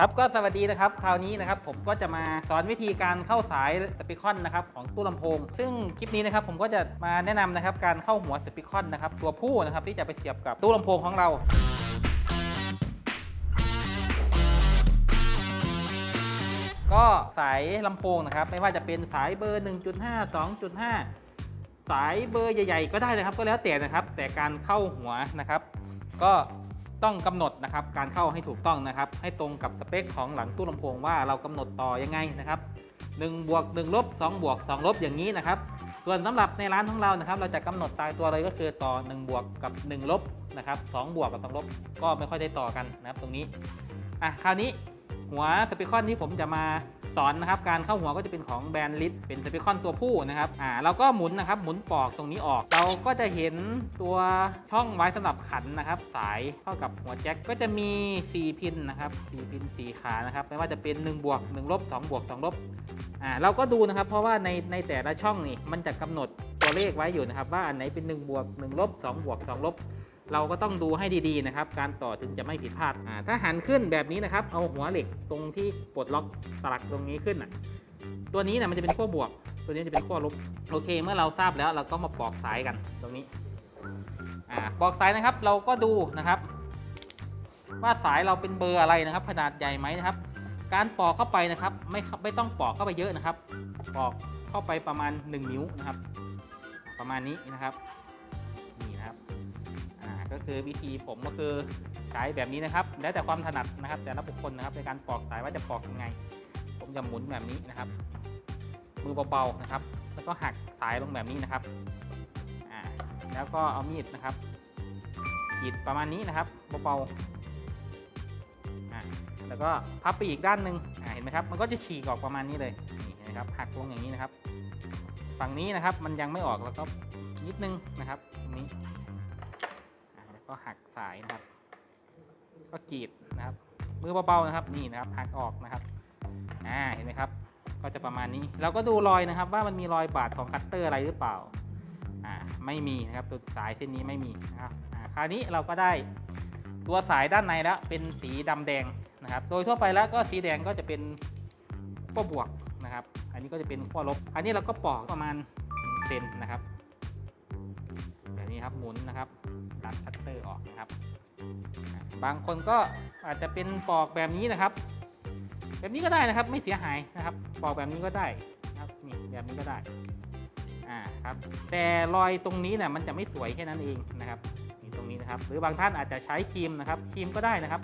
ครับก็สวัสดีนะครับคราวนี้นะครับผมก็จะมาสอนวิธีการเข้าสายสปีคอนนะครับของตู้ลำโพง ซึ่งคลิปนี้นะครับผมก็จะมาแนะนำนะครับการเข้าหัวสปีคอนนะครับตัวผู้นะครับที่จะไปเสียบกับตู้ลำโพงของเราก็สายลำโพงนะครับไม่ว่าจะเป็นสายเบอร์ 1.5 2.5 สายเบอร์ใหญ่ ๆ ก็ได้นะครับ ก็แล้วแต่นะครับ แต่การเข้าหัวนะครับ ก็ ต้องกำหนดนะครับการเข้าให้ถูกต้องนะครับ ให้ตรงกับสเปคของหลังตู้ลำโพงว่าเรากำหนดต่อยังไงนะครับ1บวก1ลบ2บวก2ลบอย่างนี้นะครับส่วนสำหรับในร้านของเรานะครับ เราจะกำหนดตายตัวเลยก็คือต่อ 1 บวกกับ 1 ลบนะครับ2บวกกับ2ลบก็ไม่ค่อยได้ต่อกันนะครับตรงนี้อะคราวนี้หัวสเปคอนที่ผมจะมา อนนะครับการเข้าหัวก็จะเป็นของแบรนด์ลิทเป็นสเปคอนตัวผู้นะครับอ่าเราก็หมุนนะครับหมุนปอกตรงนี้ออก เราก็จะเห็นตัวช่องไว้สำหรับขันนะครับ สายเข้ากับหัวแจ็คก็จะมี 4 พินนะครับ4พิน4ขานะครับไม่ว่าจะเป็น1บวก1ลบ2บวก2ลบอ่าเราก็ดูนะครับเพราะว่าในในแต่ละช่องนี่มันจะกำหนดตัวเลขไว้อยู่นะครับว่าอันไหนเป็น 1 บวก 1 ลบ 2 บวก 2 ลบ เราก็ต้องดูให้ดีๆนะครับ การต่อถึงจะไม่ผิดพลาดอ่าถ้าหันขึ้นแบบนี้นะครับ เอาหัวเหล็กตรงที่ปลดล็อกสลักตรงนี้ขึ้นอะตัวนี้นี่ยมันจะเป็นขั้วบวก ตัวนี้จะเป็นขั้วลบโอเค เมื่อเราทราบแล้วเราก็มาปอกสายกันตรงนี้อ่าปอกสายนะครับ เราก็ดูนะครับ ว่าสายเราเป็นเบอร์อะไรนะครับ ขนาดใหญ่ไหมนะครับ การปอกเข้าไปนะครับ ไม่ไม่ต้องปอกเข้าไปเยอะนะครับปอกเข้าไปประมาณ 1 นิ้วนะครับ ประมาณนี้นะครับ ก็คือวิธีผมก็คือใช้แบบนี้นะครับ แล้วแต่ความถนัดนะครับ แต่ละบุคคลนะครับในการปอกสายว่าจะปอกยังไง ผมจะหมุนแบบนี้นะครับ มือเบาๆนะครับ แล้วก็หักสายลงแบบนี้นะครับอ่าแล้วก็เอามีดนะครับกรีดประมาณนี้นะครับเบาๆอ่าแล้วก็พับไปอีกด้านหนึ่งอ่าเห็นไหมครับ มันก็จะฉีกออกประมาณนี้เลยนี่นไหมครับหักลงอย่างนี้นะครับ ฝั่งนี้นะครับมันยังไม่ออกแล้วก็นิดนึงนะครับตรงนี้ สายนะครับ ก็กรีดนะครับ มือเบาๆนะครับนี่นะครับหักออกนะครับอ่าเห็นไหมครับ ก็จะประมาณนี้ เราก็ดูรอยนะครับ ว่ามันมีรอยบาดของคัตเตอร์อะไรหรือเปล่าอ่าไม่มีนะครับตัวสายเส้นนี้ไม่มีนะครับอ่าคราวนี้เราก็ได้ตัวสายด้านในแล้วเป็นสีดำแดงนะครับ โดยทั่วไปแล้วก็สีแดงก็จะเป็นขั้วบวกนะครับ อันนี้ก็จะเป็นขั้วลบ อันนี้เราก็ปอกประมาณเซนนะครับ ครับ หมุนนะครับตัดคัตเตอร์ออกนะครับ บางคนก็อาจจะเป็นปอกแบบนี้นะครับ แบบนี้ก็ได้นะครับ ไม่เสียหายนะครับ ปอกแบบนี้ก็ได้นะครับนี่แบบนี้ก็ได้อ่าครับแต่รอยตรงนี้เนี่ยมันจะไม่สวยแค่นั้นเองนะครับนี่ตรงนี้นะครับ หรือบางท่านอาจจะใช้ครีมนะครับครีมก็ได้นะครับ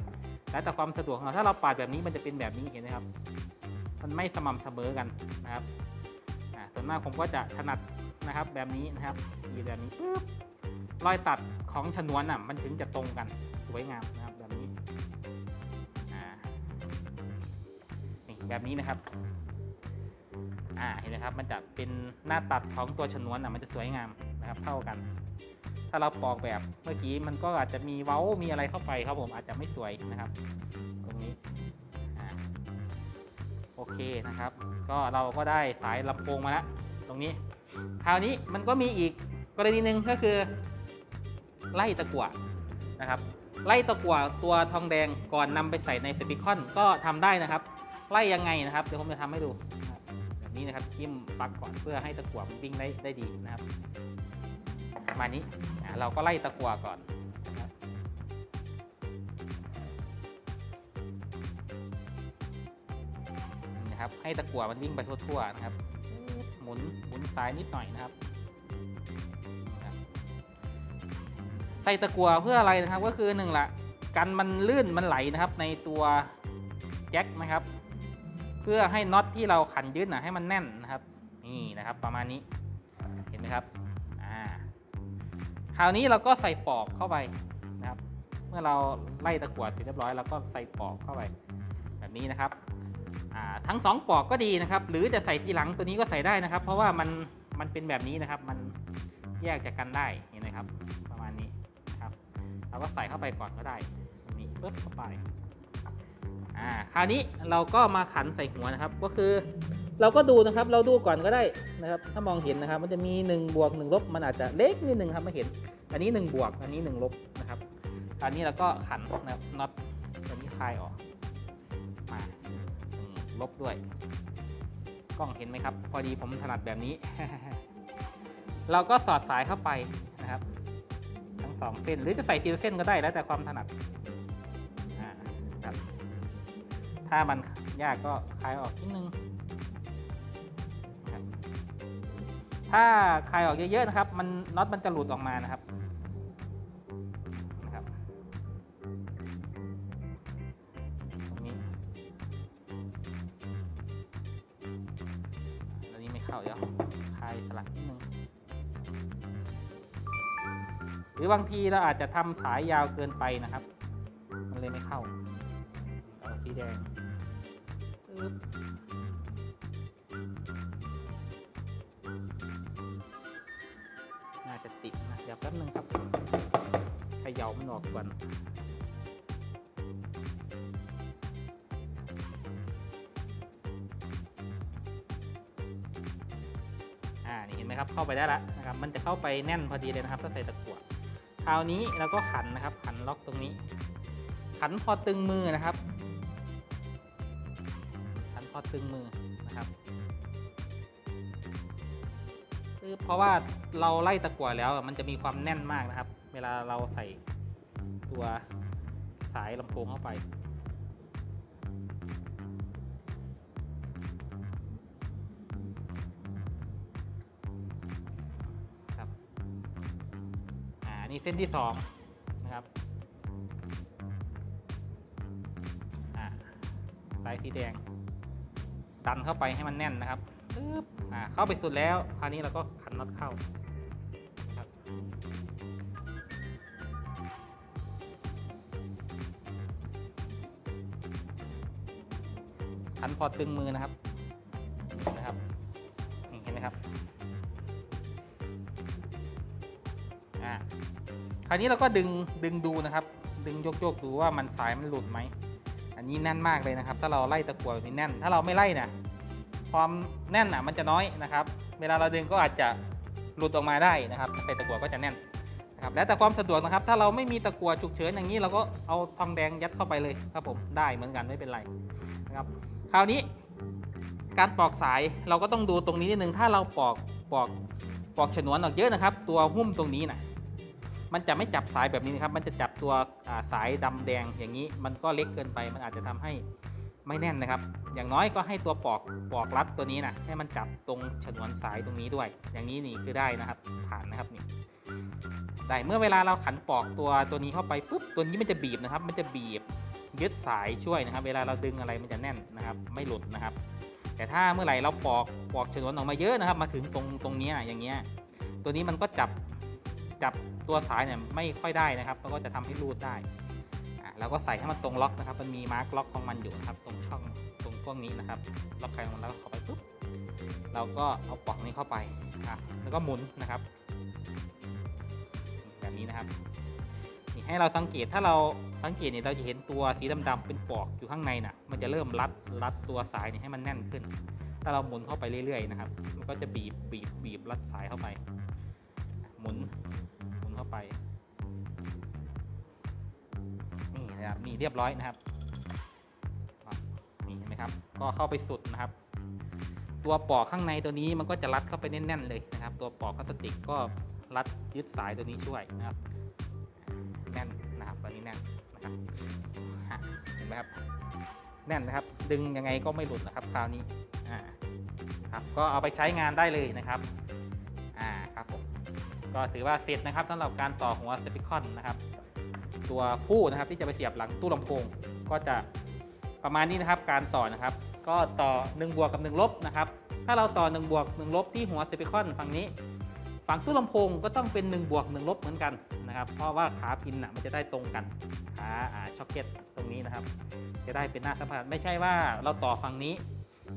แล้วแต่ความสะดวกของเราถ้าเราปาดแบบนี้มันจะเป็นแบบนี้เห็นไหมครับ มันไม่สม่ำเสมอกันนะครับอ่าส่วนมากผมก็จะถนัดนะครับแบบนี้นะครับยีแบบนี้ปึ๊บ รอยตัดของชนวนอะมันถึงจะตรงกันสวยงามนะครับแบบนี้อ่านี่แบบนี้นะครับอ่าเห็นไหมครับมันจะเป็นหน้าตัดของตัวชนวนอะมันจะสวยงามนะครับเท่ากัน ถ้าเราปอกแบบเมื่อกี้มันก็อาจจะมีเว้ามีอะไรเข้าไปครับผมอาจจะไม่สวยนะครับ ตรงนี้อ่าโอเคนะครับ ก็เราก็ได้สายลำโพงมาแล้วตรงนี้ คราวนี้มันก็มีอีกกรณีหนึ่งก็คือ ไล่ตะกั่วนะครับ ไล่ตะกั่วตัวทองแดงก่อนนำไปใส่ในสปิคอนก็ทำได้นะครับ ไล่ยังไงนะครับเดี๋ยวผมจะทำให้ดูแบบนี้นะครับจิ้มปลั๊กก่อนเพื่อให้ตะกั่วมันวิ่งได้ได้ดีนะครับประมาณนี้เราก็ไล่ตะกั่วก่อนนะครับให้ตะกั่วมันวิ่งไปทั่วๆนะครับ หมุนหมุนซ้ายนิดหน่อยนะครับ ใส่ตะกั่วเพื่ออะไรนะครับ ก็คือหนึ่งละกันมันลื่นมันไหลนะครับ ในตัวแจ็คนะครับ เพื่อให้น็อตที่เราขันยึดนะให้มันแน่นนะครับ นี่นะครับ ประมาณนี้เห็นไหมครับอ่าคราวนี้เราก็ใส่ปอกเข้าไปนะครับ เมื่อเราไล่ตะกั่วเสร็จเรียบร้อยเราก็ใส่ปอกเข้าไป แบบนี้นะครับอ่าทั้งสองปอกก็ดีนะครับ หรือจะใส่ทีหลังตัวนี้ก็ใส่ได้นะครับ เพราะว่ามันมันเป็นแบบนี้นะครับ มันแยกจากกันได้เห็นไหมครับประมาณนี้นะครับ เราก็ใส่เข้าไปก่อนก็ได้นี้ปึ๊บเข้าไปอ่าคราวนี้เราก็มาขันใส่หัวนะครับ ก็คือเราก็ดูนะครับเราดูก่อนก็ได้นะครับ ถ้ามองเห็นนะครับ มันจะมี1บวก1ลบมันอาจจะเล็กนิดนึงครับไม่เห็น อันนี้1บวกอันนี้1ลบนะครับอันนี้เราก็ขันนะครับน็อตตัวนี้คลายออกมาลบด้วย กล้องเห็นไหมครับ พอดีผมถนัดแบบนี้ เราก็สอดสายเข้าไป สองเส้น หรือจะใส่ทีละเส้นก็ได้แล้วแต่ความถนัดครับถ้ามันยากก็คลายออกนิดนึงถ้าคลายออกเยอะๆนะครับ มันน็อตมันจะหลุดออกมานะครับนะครับตรงนี้อันนี้ไม่เข้าเดี๋ยวคลายสลักนิดนึง หรือบางทีเราอาจจะทำสายยาวเกินไปนะครับ มันเลยไม่เข้าเอาสีแดงน่าจะติดนะเดี๋ยวแป๊บนึงครับขย่ามันออกก่อนอ่านี่เห็นไหมครับเข้าไปได้แล้วนะครับ มันจะเข้าไปแน่นพอดีเลยนะครับถ้าใส่ตะกั่ว คราวนี้เราก็ขันนะครับ ขันล็อกตรงนี้ ขันพอตึงมือนะครับ ขันพอตึงมือนะครับคือเพราะว่าเราไล่ตะกั่วแล้วมันจะมีความแน่นมากนะครับ เวลาเราใส่ตัวสายลำโพงเข้าไป นี่เส้นที่สองนะครับอ่าสายสีแดง ดันเข้าไปให้มันแน่นนะครับปึ๊บอ่าเข้าไปสุดแล้ว คราวนี้เราก็ขันน็อตเข้าครับขันพอตึงมือนะครับนะครับเห็นไหมครับอ่า ราวนี้เราก็ดึงดึงดูนะครับ ดึงโยกโยกๆดูว่ามันสายมันหลุดไหม อันนี้แน่นมากเลยนะครับ ถ้าเราไล่ตะกั่วแบบนี้แน่น ถ้าเราไม่ไล่นี่ยความแน่นอะมันจะน้อยนะครับ เวลาเราดึงก็อาจจะหลุดออกมาได้นะครับถ้าใส่ตะกั่วก็จะแน่นนะครับแล้วแต่ความสะดวกนะครับ ถ้าเราไม่มีตะกั่วฉุกเฉินอย่างนี้เราก็เอาทองแดงยัดเข้าไปเลยครับผมได้เหมือนกันไม่เป็นไรนะครับ คราวนี้การปอกสายเราก็ต้องดูตรงนี้นิดนึงถ้าเราปอกปอกปอกฉนวนออกเยอะนะครับ ตัวหุ้มตรงนี้นะ มันจะไม่จับสายแบบนี้นะครับ มันจะจับตัวสายดำแดงอย่างนี้ มันก็เล็กเกินไป มันอาจจะทำให้ไม่แน่นนะครับ อย่างน้อยก็ให้ตัวปอกปอกรัดตัวนี้นะให้มันจับตรงฉนวนสายตรงนี้ด้วย อย่างนี้นี่คือได้นะครับ ผ่านนะครับนี่ได้เมื่อเวลาเราขันปอกตัวตัวนี้เข้าไปปุ๊บตัวนี้มันจะบีบนะครับ มันจะบีบยึดสายช่วยนะครับ เวลาเราดึงอะไรมันจะแน่นนะครับ ไม่หลุดนะครับ แต่ถ้าเมื่อไหร่เราปอกปอกฉนวนออกมาเยอะนะครับ มาถึงตรงตรงนี้อย่างเงี้ยตัวนี้มันก็จับจับ ตัวสายเนี่ยไม่ค่อยได้นะครับมันก็จะทำให้รูดได้อะเราก็ใส่ให้มันตรงล็อกนะครับ มันมีมาร์กล็อกของมันอยู่นะครับ ตรงช่องตรงพวกนี้นะครับ ล็อกใครของแล้วก็เข้าไปปุ๊บ เราก็เอาปลองนี้เข้าไปนะครับแล้วก็หมุนนะครับ แบบนี้นะครับ นี่ให้เราสังเกต ถ้าเราสังเกตเนี่ยเราจะเห็นตัวสีดำๆเป็นปลอกอยู่ข้างในน่ะ มันจะเริ่มรัดรัดตัวสายเนี่ยให้มันแน่นขึ้น ถ้าเราหมุนเข้าไปเรื่อยๆนะครับ มันก็จะบีบบีบบีบรัดสายเข้าไป หมุน เข้าไป นี่นะครับ นี่เรียบร้อยนะครับ นี่เห็นไหมครับ ก็เข้าไปสุดนะครับ ตัวปอกข้างในตัวนี้มันก็จะรัดเข้าไปแน่นๆเลยนะครับ ตัวปอกพลาสติกก็รัดยึดสายตัวนี้ช่วยนะครับ แน่นนะครับตัวนี้แน่นนะครับเห็นไหมครับ แน่นนะครับ ดึงยังไงก็ไม่หลุดนะครับ คราวนี้ อ่า ครับ ก็เอาไปใช้งานได้เลยนะครับ ก็ถือว่าเสร็จนะครับสำหรับการต่อหัวสเปคอนนะครับ ตัวผู้นะครับที่จะไปเสียบหลังตู้ลำโพงก็จะประมาณนี้นะครับ การต่อนะครับ ก็ต่อ1บวกกับ1ลบนะครับ ถ้าเราต่อ1บวก1ลบที่หัวสเปคอนฝั่งนี้ ฝั่งตู้ลำโพงก็ต้องเป็น1บวก1ลบเหมือนกันนะครับ เพราะว่าขาพินน่ะมันจะได้ตรงกันขาช็อคเก็ตตรงนี้นะครับ จะได้เป็นหน้าสัมผัสไม่ใช่ว่าเราต่อฝั่งนี้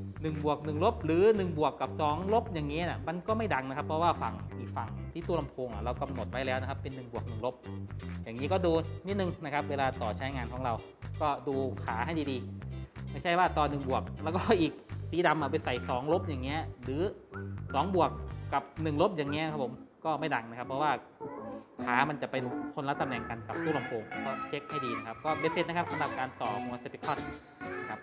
1บวก1ลบหรือ 1 บวกกับ 2 ลบอย่างนี้ยนะมันก็ไม่ดังนะครับ เพราะว่าฝั่งอีกฝั่งที่ตัวลำโพงอะเรากำหนดไว้แล้วนะครับ เป็น 1 บวก 1 ลบ อย่างนี้ก็ดูนิดนึงนะครับ เวลาต่อใช้งานของเรา ก็ดูขาให้ดีๆ ไม่ใช่ว่าต่อ1บวก แล้วก็อีกสีดำอะไปใส่ 2 ลบอย่างเงี้ยหรือ 2 บวกกับ 1 ลบอย่างเงี้ยครับผมก็ไม่ดังนะครับ เพราะว่าขามันจะไปคนละตำแหน่งกันกับตู้ลำโพงก็เช็คให้ดีนะครับ ก็เบสเซ็ตนะครับสำหรับการต่อหัวสเปคอนครับ